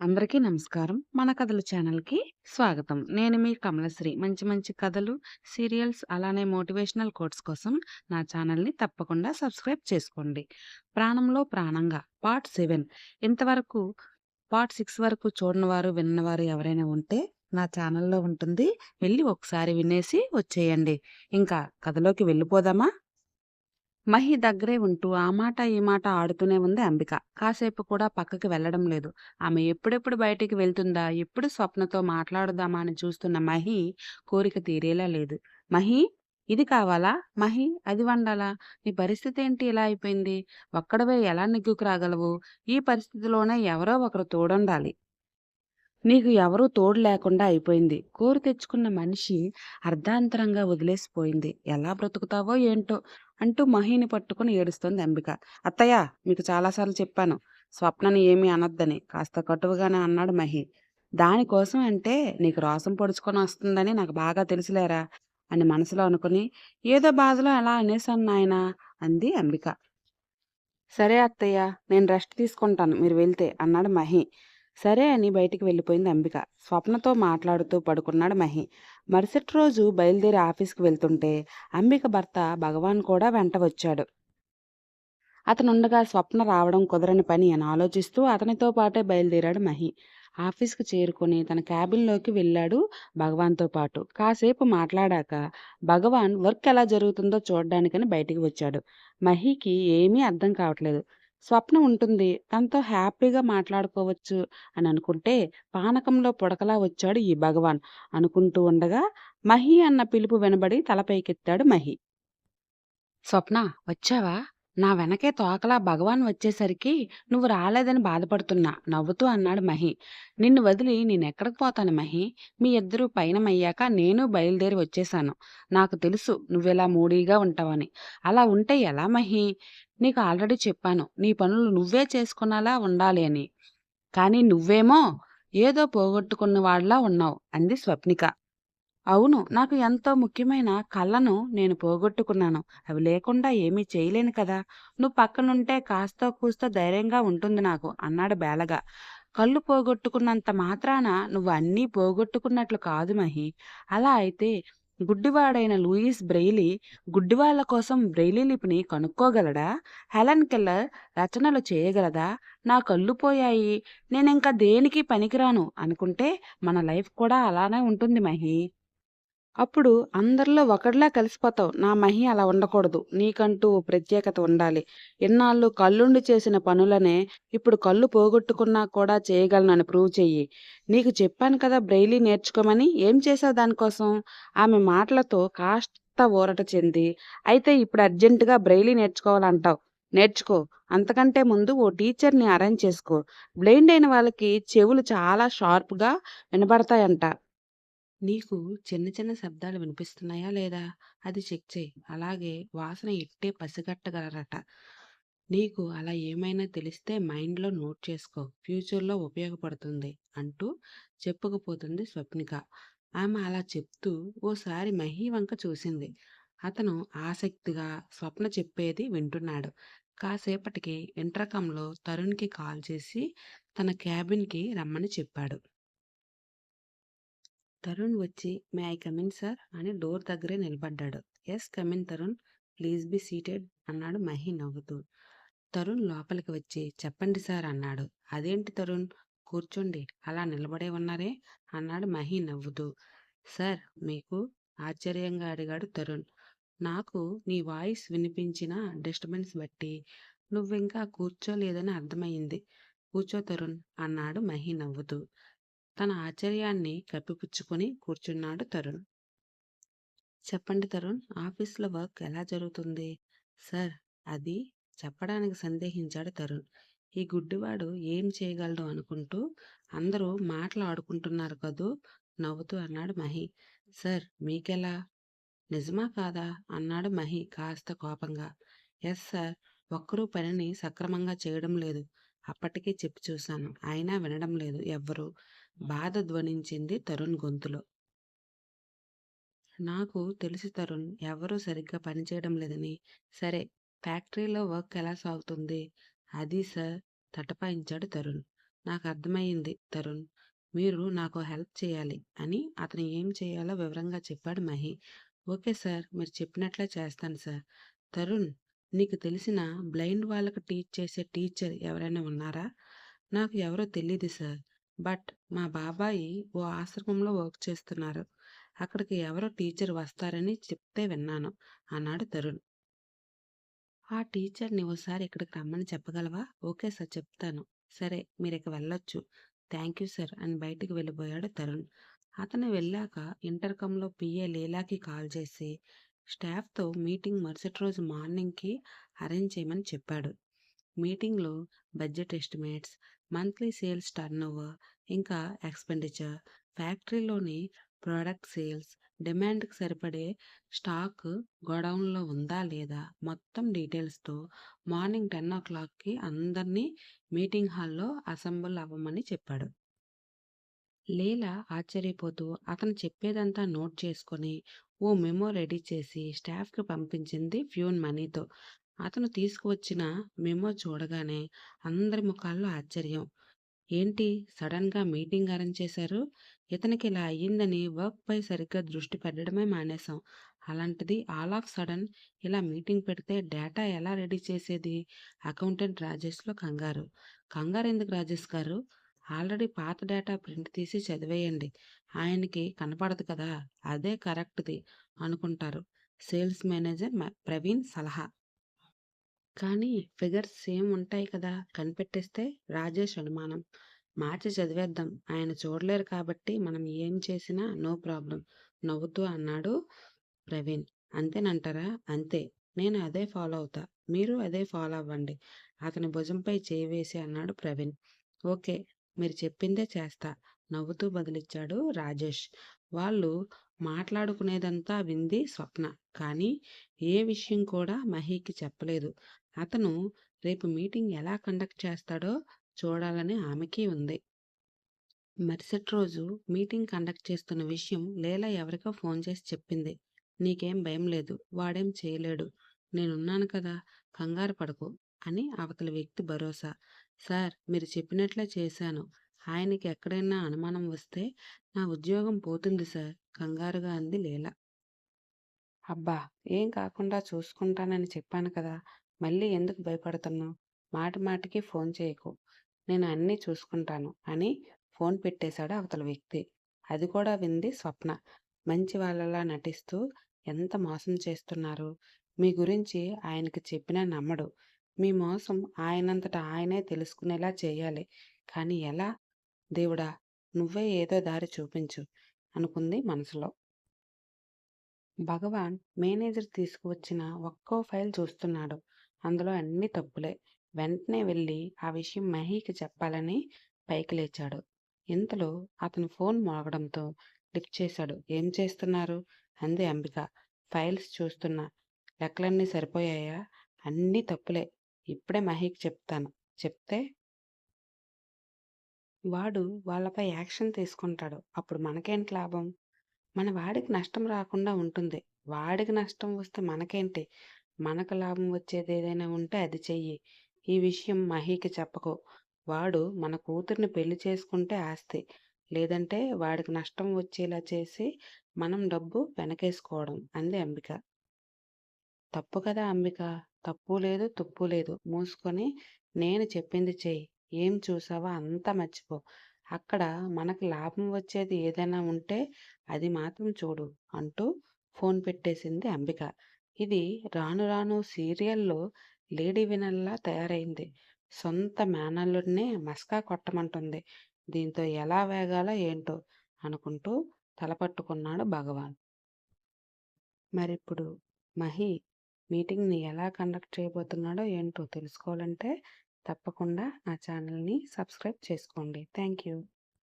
అందరికీ నమస్కారం. మన కథలు ఛానల్‌కి స్వాగతం. నేను మీ కమలశ్రీ. మంచి మంచి కథలు, సీరియల్స్ అలానే మోటివేషనల్ కోట్స్ కోసం నా ఛానల్‌ని తప్పకుండా సబ్స్క్రైబ్ చేసుకోండి. 'ప్రాణంలో ప్రాణంగా' పార్ట్ సెవెన్ ఇంతవరకు పార్ట్ సిక్స్ వరకు చూడనివారు, విన్నవారు ఎవరైనా ఉంటే నా ఛానల్‌లో ఉంటుంది. వెళ్ళి ఒకసారి వినేసి వచ్చేయండి. ఇంకా కథలోకి వెళ్ళిపోదామా? మహి దగ్గరే ఉంటూ ఆ మాట ఈ మాట ఆడుతూనే ఉంది అంబిక. కాసేపు కూడా పక్కకి వెళ్ళడం లేదు. ఆమె ఎప్పుడెప్పుడు బయటికి వెళ్తుందా? ఎప్పుడు స్వప్నతో మాట్లాడుదామా అని చూస్తున్న మహి కోరిక తీరేలా లేదు. మహి ఇది కావాలా? మహి అది వండాలా? నీ పరిస్థితి ఏంటి ఇలా అయిపోయింది? ఒక్కడవే ఎలా నిగ్గుకు రాగలవు? ఈ పరిస్థితిలోనే ఎవరో ఒకరు తోడుండాలి. నీకు ఎవరూ తోడు లేకుండా అయిపోయింది. కోరి తెచ్చుకున్న మనిషి అర్ధాంతరంగా వదిలేసిపోయింది. ఎలా బ్రతుకుతావో ఏంటో? అంటూ మహిని పట్టుకుని ఏడుస్తోంది అంబిక. అత్తయ్య! మీకు చాలాసార్లు చెప్పాను. స్వప్నని ఏమీ అనొద్దని. కాస్త కటువుగానే అన్నాడు మహి. దానికోసం అంటే నీకు రోసం పొడుచుకొని వస్తుందని నాకు బాగా తెలుసులేరా! అని మనసులో అనుకుని ఏదో బాధలో అలా అనేసాను నాయనా! అంది అంబిక. సరే అత్తయ్య! నేను రెస్ట్ తీసుకుంటాను మీరు వెళ్తే అన్నాడు మహి. సరే అని బయటికి వెళ్ళిపోయింది అంబిక. స్వప్నతో మాట్లాడుతూ పడుకున్నాడు మహి. మరుసటి రోజు బయలుదేరి ఆఫీస్‌కి వెళ్తుంటే అంబిక భర్త భగవాన్ కూడా వెంట వచ్చాడు. అతనుండగా స్వప్న రావడం కుదరని పని అని ఆలోచిస్తూ అతనితో పాటే బయలుదేరాడు మహి. ఆఫీస్‌కి చేరుకొని తన క్యాబిన్‌లోకి వెళ్ళాడు భగవాన్‌తో పాటు. కాసేపు మాట్లాడాక భగవాన్ వర్క్ ఎలా జరుగుతుందో చూడడానికని బయటికి వచ్చాడు. మహికి ఏమీ అర్థం కావట్లేదు. స్వప్న ఉంటుంది. తనతో హ్యాపీగా మాట్లాడుకోవచ్చు అని అనుకుంటే పానకంలో పుడకలా వచ్చాడు ఈ భగవాన్. అనుకుంటూ ఉండగా మహి అన్న పిలుపు వినబడి తలపైకెత్తాడు మహి. స్వప్న వచ్చావా? నా వెనకే తోకలా భగవాన్ వచ్చేసరికి నువ్వు రాలేదని బాధపడుతున్నా నవ్వుతూ అన్నాడు మహి. నిన్ను వదిలి నేనెక్కడికి పోతాను మహి? మీ ఇద్దరూ పయనమయ్యాక నేను బయలుదేరి వచ్చేశాను. నాకు తెలుసు నువ్వెలా మూడీగా ఉంటావని. అలా ఉంటే ఎలా మహి నీకు ఆల్రెడీ చెప్పాను. నీ పనులు నువ్వే చేసుకునేలా ఉండాలి అని. కానీ నువ్వేమో ఏదో పోగొట్టుకున్న వాడిలా ఉన్నావు అంది స్వప్నిక. అవును. నాకు ఎంతో ముఖ్యమైన కళ్ళను నేను పోగొట్టుకున్నాను. అవి లేకుండా ఏమీ చేయలేను కదా! నువ్వు పక్కనుంటే కాస్తో కూస్తో ధైర్యంగా ఉంటుంది నాకు అన్నాడు బేలగా. కళ్ళు పోగొట్టుకున్నంత మాత్రాన నువ్వు అన్నీ పోగొట్టుకున్నట్లు కాదు మహి అలా అయితే గుడ్డివాడైన లూయిస్ బ్రెయిలీ గుడ్డివాళ్ళ కోసం బ్రెయిలీ లిపిని కనుక్కోగలడా? హెలెన్ కెల్లర్ రచనలు చేయగలదా? నా కళ్ళు పోయాయి. నేనింకా దేనికి పనికిరాను అనుకుంటే మన లైఫ్ కూడా అలానే ఉంటుంది మహి అప్పుడు అందరిలో ఒకడిలా కలిసిపోతావు. నా మహి అలా ఉండకూడదు. నీకంటూ ఓ ప్రత్యేకత ఉండాలి. ఇన్నాళ్ళు కళ్ళుండి చేసిన పనులనే ఇప్పుడు కళ్ళు పోగొట్టుకున్నా కూడా చేయగలనని ప్రూవ్ చెయ్యి. నీకు చెప్పాను కదా బ్రెయిలీ నేర్చుకోమని. ఏం చేశావు దానికోసం? ఆమె మాటలతో కాస్త ఊరట చెంది, అయితే ఇప్పుడు అర్జెంటుగా బ్రెయిలీ నేర్చుకోవాలంటావు. నేర్చుకో. అంతకంటే ముందు ఓ టీచర్‌ని అరేంజ్ చేసుకో. బ్లైండ్ అయిన వాళ్ళకి చెవులు చాలా షార్ప్‌గా వినబడతాయంట. నీకు చిన్న చిన్న శబ్దాలు వినిపిస్తున్నాయా లేదా? అది చెక్ చేయి అలాగే వాసన ఇట్టే పసిగట్టగలరట. నీకు అలా ఏమైనా తెలిస్తే మైండ్‌లో నోట్ చేసుకో. ఫ్యూచర్‌లో ఉపయోగపడుతుంది అంటూ చెప్పుకుపోతుంది స్వప్నిక. ఆమె అలా చెప్తూ ఓసారి మహి వంక చూసింది. అతను ఆసక్తిగా స్వప్న చెప్పేది వింటున్నాడు. కాసేపటికి ఇంటర్‌కంలో తరుణ్‌కి కాల్ చేసి తన క్యాబిన్‌కి రమ్మని చెప్పాడు. తరుణ్ వచ్చి may I come in sir అని డోర్ దగ్గరే నిలబడ్డాడు. Yes come in Tarun. Please be seated అన్నాడు మహి నవ్వుతూ. తరుణ్ లోపలికి వచ్చి చెప్పండి సార్ అన్నాడు. అదేంటి తరుణ్ కూర్చోండి అలా నిలబడే ఉన్నారే అన్నాడు మహి నవ్వుతూ. సార్ మీకు ఆశ్చర్యంగా అడిగాడు తరుణ్. నాకు నీ వాయిస్ వినిపించిన డిస్టర్బెన్స్ బట్టి నువ్వింకా కూర్చోలేదని అర్థమైంది కూర్చో తరుణ్ అన్నాడు మహి నవ్వుతూ. తన ఆశ్చర్యాన్ని కప్పిపుచ్చుకొని కూర్చున్నాడు తరుణ్. చెప్పండి తరుణ్. ఆఫీస్‌లో వర్క్ ఎలా జరుగుతుంది? సార్ అది చెప్పడానికి సందేహించాడు తరుణ్. ఈ గుడ్డివాడు ఏం చేయగలడు అనుకుంటూ అందరూ మాట్లాడుకుంటున్నారు కదూ నవ్వుతూ అన్నాడు మహి. సార్ మీకెలా? నిజమా కాదా? అన్నాడు మహి కాస్త కోపంగా. Yes sir. ఒక్కరూ పనిని సక్రమంగా చేయడం లేదు. అప్పటికే చెప్పి చూశాను. అయినా వినడం లేదు ఎవ్వరూ. బాధ ధ్వనించింది తరుణ్ గొంతులో. నాకు తెలుసు తరుణ్. ఎవరూ సరిగ్గా పనిచేయడం లేదని. సరే ఫ్యాక్టరీలో వర్క్ ఎలా సాగుతుంది? అది సార్ తటపాయించాడు తరుణ్. నాకు అర్థమయ్యింది తరుణ్. మీరు నాకు హెల్ప్ చేయాలి అని అతను ఏం చేయాలో వివరంగా చెప్పాడు మహి. Okay sir. మీరు చెప్పినట్లే చేస్తాను సార్. తరుణ్ నీకు తెలిసిన బ్లైండ్ వాళ్ళకు టీచ్ చేసే టీచర్ ఎవరైనా ఉన్నారా? నాకు ఎవరో తెలియదు సార్. బట్ మా బాబాయి ఓ ఆశ్రమంలో వర్క్ చేస్తున్నారు. అక్కడికి ఎవరో టీచర్ వస్తారని చెప్తే విన్నాను అన్నాడు తరుణ్. ఆ టీచర్‌ని ఓసారి ఇక్కడికి రమ్మని చెప్పగలవా? ఓకే సార్ చెప్తాను. సరే మీరు ఇక వెళ్ళొచ్చు. థ్యాంక్ యూ సార్ అని బయటికి వెళ్ళిపోయాడు తరుణ్. అతను వెళ్ళాక ఇంటర్కంలో పిఏ లీలాకి కాల్ చేసి స్టాఫ్‌తో మీటింగ్ మరుసటి రోజు మార్నింగ్‌కి అరేంజ్ చేయమని చెప్పాడు. మీటింగ్‌లో budget estimates, monthly sales turnover, ఇంకా ఎక్స్‌పెండిచర్, ఫ్యాక్టరీలోని ప్రోడక్ట్ సేల్స్, డిమాండ్‌కి సరిపడే స్టాక్ గోడౌన్‌లో ఉందా లేదా మొత్తం డీటెయిల్స్‌తో మార్నింగ్ 10:00కి అందరినీ మీటింగ్ హాల్‌లో అసెంబుల్ అవ్వమని చెప్పాడు. లీల ఆశ్చర్యపోతూ అతను చెప్పేదంతా నోట్ చేసుకొని ఓ మెమో రెడీ చేసి స్టాఫ్‌కి పంపించింది ఫ్యూన్ మనీతో. అతను తీసుకువచ్చిన మెమో చూడగానే అందరి ముఖాల్లో ఆశ్చర్యం. ఏంటి సడన్‌గా మీటింగ్ అరేంజ్ చేశారు? ఇతనికి ఇలా అయ్యిందని వర్క్‌పై సరిగ్గా దృష్టి పెట్టడమే మానేశాం. అలాంటిది ఆల్ ఆఫ్ సడన్ ఇలా మీటింగ్ పెడితే డేటా ఎలా రెడీ చేసేది? అకౌంటెంట్ రాజేష్‌లో కంగారు. కంగారెందుకు రాజేష్ గారు? ఆల్రెడీ పాత డేటా ప్రింట్ తీసి చదివేయండి. ఆయనకి కనపడదు కదా! అదే కరెక్ట్‌ది అనుకుంటారు. సేల్స్ మేనేజర్ ప్రవీణ్ సలహా. కానీ ఫిగర్స్ సేమ్ ఉంటాయి కదా! కనిపెట్టేస్తే రాజేష్ అనుమానం. మార్చి చదివేద్దాం. ఆయన చూడలేరు కాబట్టి మనం ఏం చేసినా నో ప్రాబ్లమ్ నవ్వుతూ అన్నాడు ప్రవీణ్. అంతేనంటారా? అంతే. నేను అదే ఫాలో అవుతా. మీరు అదే ఫాలో అవ్వండి. అతని భుజంపై చేయి వేసి అన్నాడు ప్రవీణ్. ఓకే. మీరు చెప్పిందే చేస్తా నవ్వుతూ బదిలిచ్చాడు రాజేష్. వాళ్ళు మాట్లాడుకునేదంతా వింది స్వప్న. కానీ ఏ విషయం కూడా మహీకి చెప్పలేదు. అతను రేపు మీటింగ్ ఎలా కండక్ట్ చేస్తాడో చూడాలని ఆమెకి ఉంది. మరుసటి రోజు మీటింగ్ కండక్ట్ చేస్తున్న విషయం లీల ఎవరికో ఫోన్ చేసి చెప్పింది. నీకేం భయం లేదు. వాడేం చేయలేడు. నేనున్నాను కదా! కంగారు పడకు అని అవతల వ్యక్తి భరోసా. సార్ మీరు చెప్పినట్లే చేశాను. ఆయనకి ఎక్కడైనా అనుమానం వస్తే నా ఉద్యోగం పోతుంది సార్ కంగారుగా అంది లీల. అబ్బా! ఏం కాకుండా చూసుకుంటానని చెప్పాను కదా! మళ్ళీ ఎందుకు భయపడుతున్నావు? మాటి మాటికి ఫోన్ చేయకు. నేను అన్నీ చూసుకుంటాను అని ఫోన్ పెట్టేశాడు అవతల వ్యక్తి. అది కూడా వింది స్వప్న. మంచి వాళ్ళలా నటిస్తూ ఎంత మోసం చేస్తున్నారు. మీ గురించి ఆయనకి చెప్పినా నమ్మడు. మీ మోసం ఆయనంతట ఆయనే తెలుసుకునేలా చేయాలి. కానీ ఎలా? దేవుడా! నువ్వే ఏదో దారి చూపించు అనుకుంది మనసులో. భగవాన్ మేనేజర్ తీసుకువచ్చిన ఒక్కో ఫైల్ చూస్తున్నాడు. అందులో అన్ని తప్పులే. వెంటనే వెళ్ళి ఆ విషయం మహీకి చెప్పాలని పైకి లేచాడు. ఇంతలో అతను ఫోన్ మోగడంతో లిఫ్ట్ చేశాడు. ఏం చేస్తున్నారు? అంది అంబిక. ఫైల్స్ చూస్తున్నా. లెక్కలన్నీ సరిపోయాయా? అన్నీ తప్పులే. ఇప్పుడే మహీకి చెప్తాను. చెప్తే వాడు వాళ్ళపై యాక్షన్ తీసుకుంటాడు. అప్పుడు మనకేంటి లాభం? మన వాడికి నష్టం రాకుండా ఉంటుంది. వాడికి నష్టం వస్తే మనకేంటి? మనకు లాభం వచ్చేది ఏదైనా ఉంటే అది చెయ్యి. ఈ విషయం మహీకి చెప్పకు. వాడు మన కూతుర్ని పెళ్ళి చేసుకుంటే ఆస్తి. లేదంటే వాడికి నష్టం వచ్చేలా చేసి మనం డబ్బు వెనకేసుకోవడం అంది అంబిక. తప్పు కదా అంబిక! తప్పు లేదు, తుప్పు లేదు. మూసుకొని నేను చెప్పింది చెయ్యి. ఏం చూసావో అంతా మర్చిపో. అక్కడ మనకు లాభం వచ్చేది ఏదైనా ఉంటే అది మాత్రం చూడు అంటూ ఫోన్ పెట్టేసింది అంబిక. ఇది రాను రాను సీరియల్‌లో లేడీ వినల్లా తయారైంది. సొంత మేనల్లుడినే మస్కా కొట్టమంటుంది. దీంతో ఎలా వేగాలో ఏంటో అనుకుంటూ తలపట్టుకున్నాడు భగవాన్. మరిప్పుడు మహి మీటింగ్‌ని ఎలా కండక్ట్ చేయబోతున్నాడో ఏంటో తెలుసుకోవాలంటే తప్పకుండా నా ఛానల్‌ని సబ్స్క్రైబ్ చేసుకోండి. Thank you.